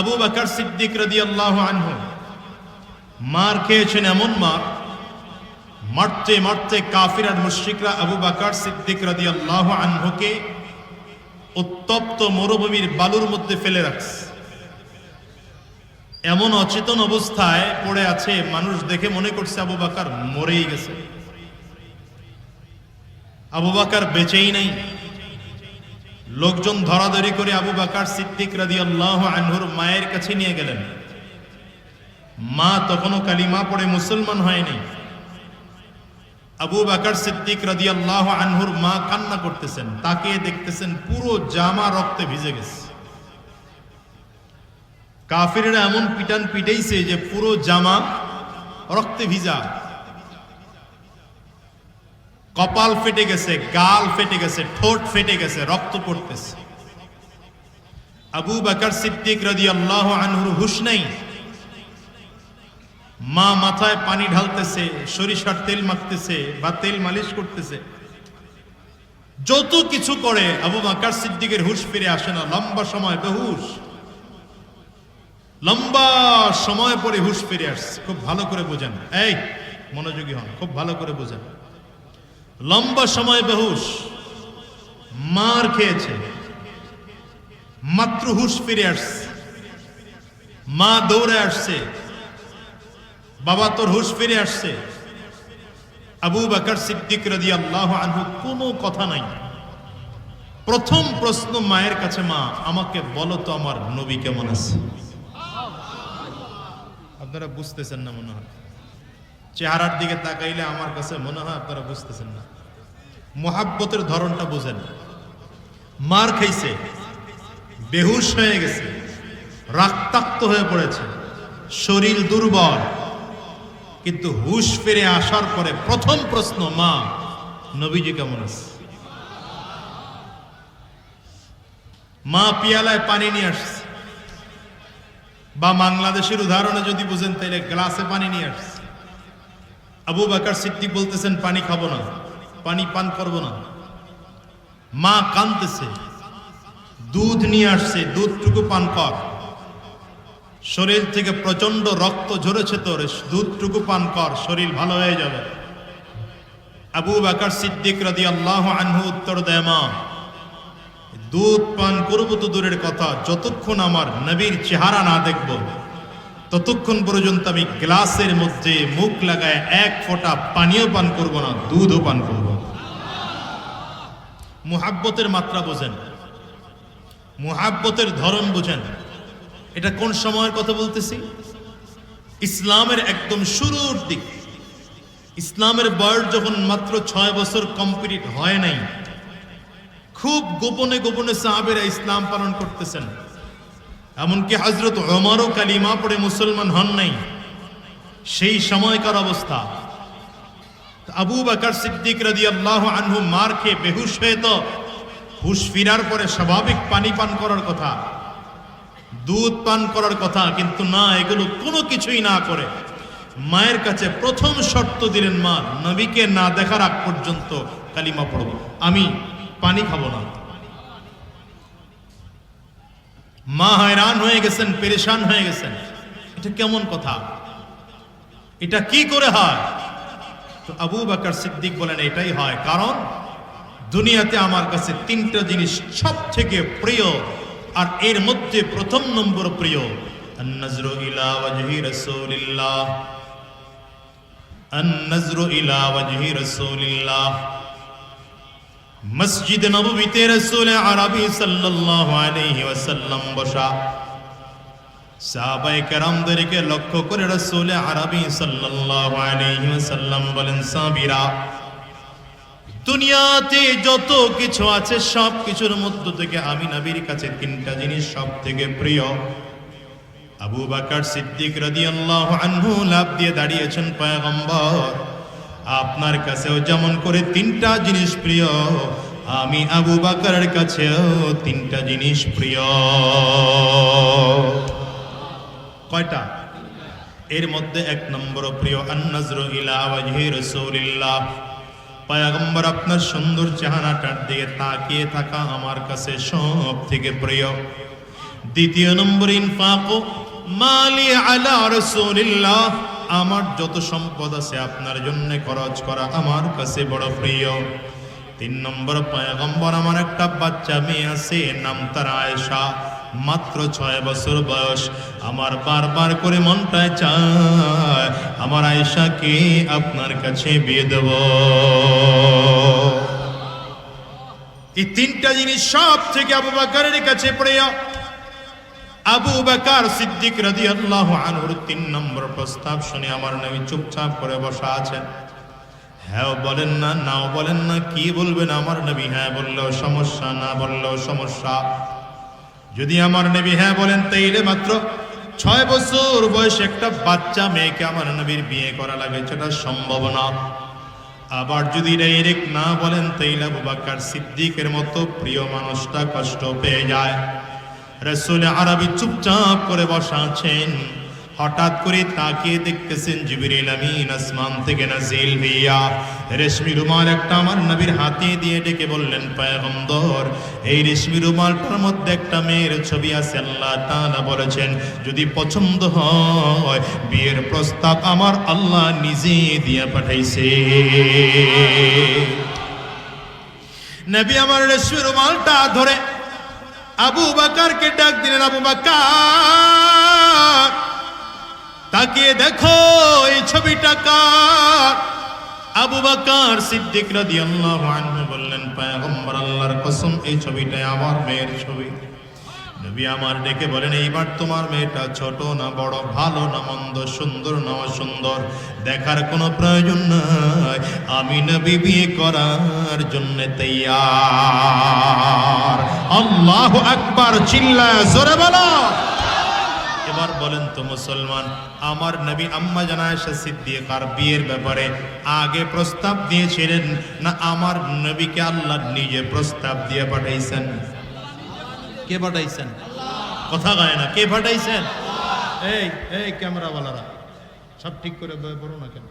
আবু বাকার সিদ্দিক রাদি আল্লাহ আনহু মার খেয়েছেন এমন মার, মারতে মারতে কাফির আর মুশ্রিকরা আবু বাকার সিদ্দিক রাদি আল্লাহ আনহুকে উত্তপ্ত মরুভূমির বালুর মধ্যে ফেলে রাখছে। এমন অচেতন অবস্থায় পড়ে আছে মানুষ দেখে মনে করছে আবু বাকার মরেই গেছে। আবু বাকার বেঁচেই নাই। লোকজন ধরাধরি করে আবু বাকার সিদ্দিক রাদি আল্লাহ আনহুর মায়ের কাছে নিয়ে গেলেন। মা তখনও কালিমা পড়ে মুসলমান হয়নি। আবু বাকার সিদ্দিক রাদি আল্লাহ আনহুর মা কান্না করতেছেন তাকে দেখতেছেন পুরো জামা রক্তে ভিজে গেছে। কাফিরেরা এমন পিটান পিটাইছে যে পুরো জামা রক্তে ভিজা। কপাল ফেটে গেছে, গাল ফেটে গেছে, ঠোঁট ফেটে গেছে, রক্ত পড়তেছে। আবু বাকার সিদ্দিক রাদি আল্লাহ আনহুর হুশ নেই। মা মাথায় পানি ঢালতেছে, সরিষার তেল মাখতেছে বা তেল মালিশ করতেছে। যত কিছু করে আবু বাকার সিদ্দিকের হুশ ফিরে আসে না, লম্বা সময় বেহুশ। লম্বা সময় পরে হুশ ফিরে আসছে, খুব ভালো করে বোঝেন। এই, মনোযোগী হন, খুব ভালো করে বোঝেন। লম্বা সময় বেহুশ, মার খেয়েছে। মাত্র হুশ ফিরে আসছে। মা দৌড়ে আসছে। বাবা তোর হুশ ফিরে আসছে। আবু বাকার সিদ্দিক রাজি আল্লাহ আনহু, কোনো কথা নাই। প্রথম প্রশ্ন মায়ের কাছে, মা, আমাকে বলো তো আমার নবী কেমন আছে? আপনারা বুঝতেছেন না মনে হয়। চেহারার দিকে তাকাইলে আমার কাছে মনে হয় আপনারা বুঝতেছেন না। মোহাব্বতের ধরনটা বুঝেন। মার খাইছে, বেহুশ হয়ে গেছে, রাক্তাক্ত হয়ে পড়েছে, শরীর দুর্বল। কিন্তু হুশ ফিরে আসার পরে প্রথম প্রশ্ন, মা, নবীজি কেমন আছে? মা পিয়ালায় পানি নিয়ে আসছে। বা বাংলাদেশের উদাহরণে যদি বুঝেন তাহলে গ্লাসে পানি নিয়ে আসছে। আবু বাকার সিদ্দিক বলতেছেন, পানি খাব না, পানি পান করব না। মা কানতেছে দুধ নিয়ে আসছে, দুধটুকু পান কর। শরীর থেকে প্রচণ্ড রক্ত ঝরেছে তোর, দুধটুকু পান কর, শরীর ভালো হয়ে যাবে। আবু বাকার সিদ্দিক রাদি আল্লাহ আনহু উত্তর দেয়, মা, দুধ পান করব তো দূরের কথা, যতক্ষণ আমার নবীর চেহারা না দেখব ততক্ষণ পর্যন্ত আমি গ্লাসের মধ্যে মুখ লাগায় এক ফোঁটা পানীয় পান করব না, দুধও পান করব মুহাব্বতের মাত্রা বোঝেন। মুহাব্বতের ধরন বোঝেন। এটা কোন সময়ের কথা বলতেছি? ইসলামের একদম শুরুর দিক। ইসলামের বয়স যখন মাত্র ছয় বছর কমপ্লিট হয় নাই, খুব গোপনে গোপনে সাহাবেরা ইসলাম পালন করতেছেন। এমনকি হজরত ওমরও কালিমা পড়ে মুসলমান হন নাই। সেই সময়কার অবস্থা। আবু বাকার সিদ্দিক রাদি আল্লাহ আনহু মার খেয়ে বেহুশ হয়ে তো হুশ ফিরার পরে স্বাভাবিক পানি পান করার কথা, দুধ পান করার কথা, কিন্তু না, এগুলো কোনো কিছুই না করে। মায়ের কাছে প্রথম শর্ত দিলেন মা, নবীকে না দেখার আগ পর্যন্ত কালিমা পড়ব। আমি পানি খাব না। মা হয়রান হয়ে গেছেন পেরেশান হয়ে গেছেন এটা কেমন কথা এটা কি করে হয় তো আবু বাকার সিদ্দিক বলেন এটাই হয় কারণ দুনিয়াতে আমার কাছে তিনটা জিনিস সব থেকে প্রিয় আর এর মধ্যে প্রথম নম্বর প্রিয় النظر إلى وجه رسول الله النظر إلى وجه رسول الله মসজিদ নববীতে রসুল আরবি ওয়াসাল্লাম বসা। সাহাবায়ে কেরামদেরকে লক্ষ্য করে রসুল আরবি ওয়াসাল্লাম বলেন সাবিরা দুনিয়াতে যত কিছু আছে সব কিছুর মধ্য থেকে আমি নবীর কাছে তিনটা জিনিস সব থেকে প্রিয়। আবু বাকার সিদ্দিক রাদিয়াল্লাহু আনহু লাভ দিয়ে দাঁড়িয়েছেন, পয়গম্বর আপনার কাছেও যেমন করে তিনটা জিনিস প্রিয়, আমি আবু বাকারের কাছেও তিনটা জিনিস প্রিয়। কয়টা? এর মধ্যে এক নম্বর প্রিয়, আন্নাজর ইলা ওয়াজহি রাসূলিল্লাহ। পয়গম্বর আপনার সুন্দর চেহারাটার দিকে তাকিয়ে থাকা আমার কাছে সব থেকে প্রিয়। দ্বিতীয় নম্বর, ইনফাক মালি আলা রাসূলিল্লাহ। আমার যত সম্পদ আছে আপনার জন্য খরচ করা আমার কাছে বড় প্রিয়। তিন নম্বর পয়গম্বর আমার একটা বাচ্চা মেয়ে আছে নাম তার আয়েশা, মাত্র ছয় বছর বয়স। আমার বারবার করে মনটায় চায়, আমার আয়েশাকে আপনার কাছে বিয়ে দেব। এই তিনটা জিনিস সব থেকে আবু বাকারের কাছে প্রিয়। আবু বাকার সিদ্দিক রাদিয়াল্লাহু আনহুর তিন নম্বর প্রস্তাব শুনে আমার নবী চুপচাপ করে বসা আছেন। হ্যাঁ বলেন না, নাও বলেন না, কি বলবেন আমার নবী? হ্যাঁ বললেও সমস্যা, না বললেও সমস্যা। যদি আমার নবী হ্যাঁ বলেন, তাইলে মাত্র ছয় বছর বয়সে একটা বাচ্চা মেয়েকে আমার নবীর বিয়ে করা লাগে, সেটা সম্ভব না। আবার যদি ডাইরেক্ট না বলেন, তাইলে আবু সিদ্দিকের মতো প্রিয় মানুষটা কষ্ট পেয়ে যায়। রসুল আরবি চুপচাপ করে বসা আছেন। হঠাৎ করে তাকিয়ে দেখতেছেন জিবরিল আমিন আসমান থেকে নাজিল হইয়া রেশমি রুমাল একটা আমার নবীর হাতে দিয়ে ডেকে বললেন, পয়গম্বর, এই রেশমি রুমালটার মধ্যে একটা মেয়ের ছবি আছে, আল্লাহ তাআলা বলেছেন, যদি পছন্দ হয়, বিয়ের প্রস্তাব আমার আল্লাহ নিজে দিয়ে পাঠাইছে। নবী আমার রেশমি রুমালটা ধরে আবু বাকারকে ডাক দিলেন, আবু বাকার তাকে দেখো, এই ছবিটা কার? আবু বাকার সিদ্দিক রাদিয়াল্লাহু আনহু বললেন, পয়গম্বর আল্লাহর কসম, এই ছবিটা আমার মেয়ের ছবি। নবী আমার ডেকে বলেন, এইবার তোমার মেয়েটা ছোট না বড়, ভালো না মন্দ, সুন্দর না অসুন্দর, দেখার কোনো প্রয়োজন নাই। আমি নবী বিয়ে করার জন্য তৈয়ার। আল্লাহু আকবার, চিল্লায় জোরে বলো। এবার বলেন তো মুসলমান, আমার নবী আম্মা জানায়শা সিদ্দিকার বিয়ের ব্যাপারে আগে প্রস্তাব দিয়েছিলেন না আমার নবীকে আল্লাহ নিজে প্রস্তাব দিয়ে পাঠাইছেন? কে পাঠাইছেন? কথা গায় না কে পাঠাইছেন? এই এই ক্যামেরাওয়ালারা সব ঠিক করে পড়ো না কেন?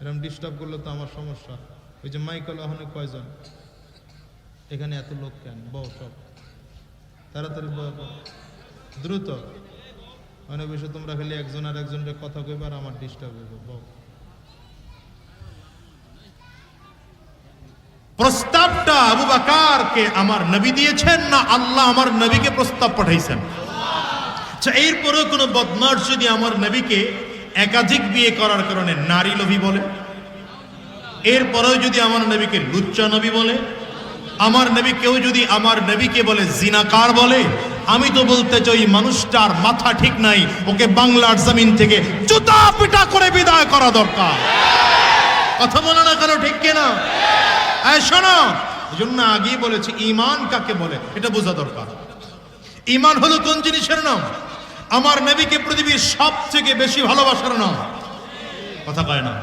এরকম ডিস্টার্ব করলে তো আমার সমস্যা। ওই যে মাইকেল ওখানে কয়জন? এখানে এত লোক কেন? বউ সব। তাড়াতাড়ি দ্রুত। অনেক বেশি তোমরা খালি একজন আর একজনের কথা কইবার আমার ডিস্টার্ব হইব বউ। প্রস্তাবটা আবু বাকারকে আমার নবী দিয়েছেন না আল্লাহ আমার নবীকে প্রস্তাব পাঠাইছেন? আচ্ছা এরপরেও কোনো বদমাস যদি আমার নবীকে একাধিক বিয়ে করার কারণে নারী লোভী বলে? এরপরেও যদি আমার নবীকে লুচ্চা নবী বলে? আমার নবী কেউ যদি আমার নবীকে বলে জিনাকার বলে? আমি তো বলতে চাই, মানুষটার মাথা ঠিক নাই, ওকে বাংলার জমিন থেকে জুতা পিটা করে বিদায় করা দরকার। কথা বলে না কেন, ঠিক কিনা? শোনো এই জন্য আগেই বলেছি ইমান কাকে বলে? এটা বোঝা দরকার। ইমান হলো কোন জিনিসের নাম? আমার নবীকে পৃথিবীর সব থেকে বেশি ভালোবাসার নাম। কথা কয় না?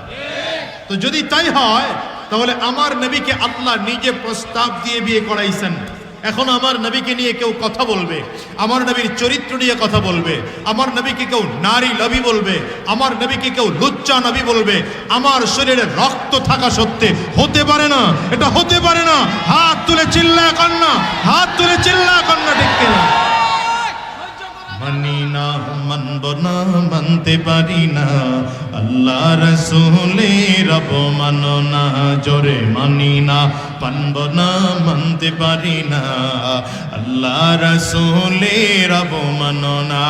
তো যদি তাই হয়, তাহলে আমার নবীকে আল্লাহ নিজে প্রস্তাব দিয়ে বিয়ে করাইছেন। এখন আমার নবীকে নিয়ে কেউ কথা বলবে, আমার নবীর চরিত্র নিয়ে কথা বলবে, আমার নবীকে কেউ নারী নবী বলবে, আমার নবীকে কেউ লুচ্চা নবী বলবে, আমার শরীরে রক্ত থাকা সত্ত্বে হতে পারে না, এটা হতে পারে না। হাত তুলে চিল্লা, কন্যা, হাত তুলে চিল্লা, কন্যা, ঠিক কিনা? মানি না মানব না, মানতে পারি না। আল্লাহ রসুলের অপমানো না, জোরে মানি না। পানব না, মানতে পারি না। আল্লাহ রসুলের অপমানো না।